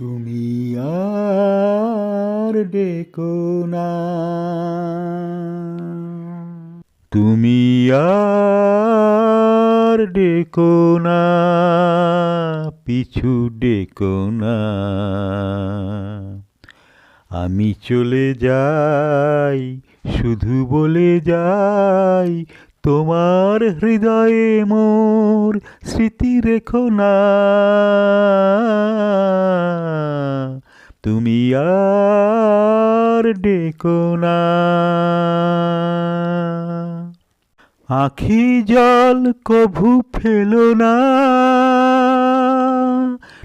তুমি আর ডেকো না। তুমি আর ডেকো না, পিছু ডেকো না। আমি চলে যাই, শুধু বলে যাই, তোমার হৃদয়ে মোর স্মৃতি রেখো না। তুমি আর ডেকো না। আখি জল কভু ফেলো না।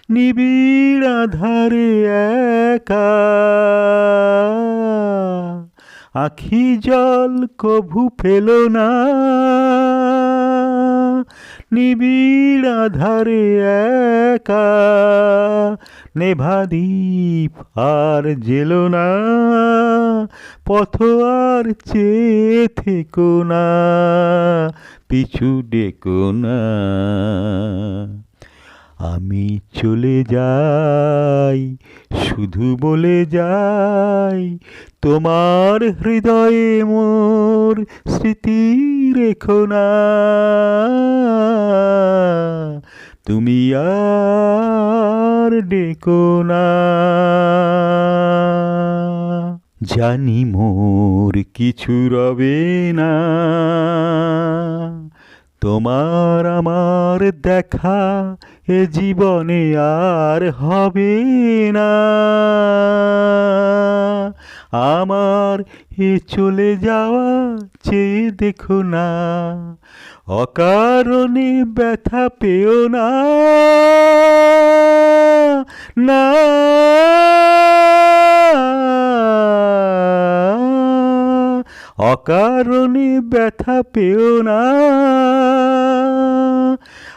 নিবিড় আধারে একা। আখি জল কভু ফেলো না। নিবিড় আধারে একা। নেভা দ্বীপ আর জেলো না। পথ আর চেয়ে থেকো না, পিছু ডেকো না। আমি চলে যাই, শুধু বলে যাই, তোমার হৃদয়ে মোর স্মৃতি রেখো না। তুমি আর ডেকো না জানি মোর কিছু রবে না। তোমার আমার দেখা এ জীবনে আর হবে না। আমার এ চলে যাওয়া চেয়ে দেখো না। অকারণে ব্যথা পেও না। না। অকারণে ব্যথা পেও না।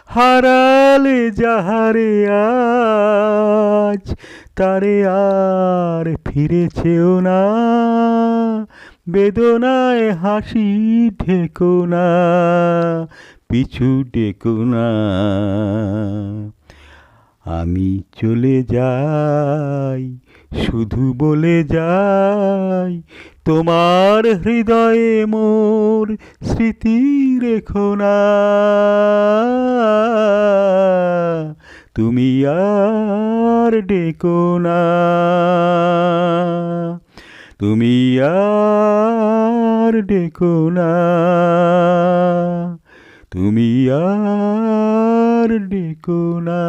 হারালে যাহারে আজ, তারে আর ফিরেছেও না। বেদনায় হাসি ঢেকো না, পিছু ডেকো না। আমি চলে যাই, শুধু বলে যাই, তোমার হৃদয়ে মোর স্মৃতি রেখো না। তুমি আর ডেকো না। তুমি আর ডেকো না। তুমি আর ডেকো না।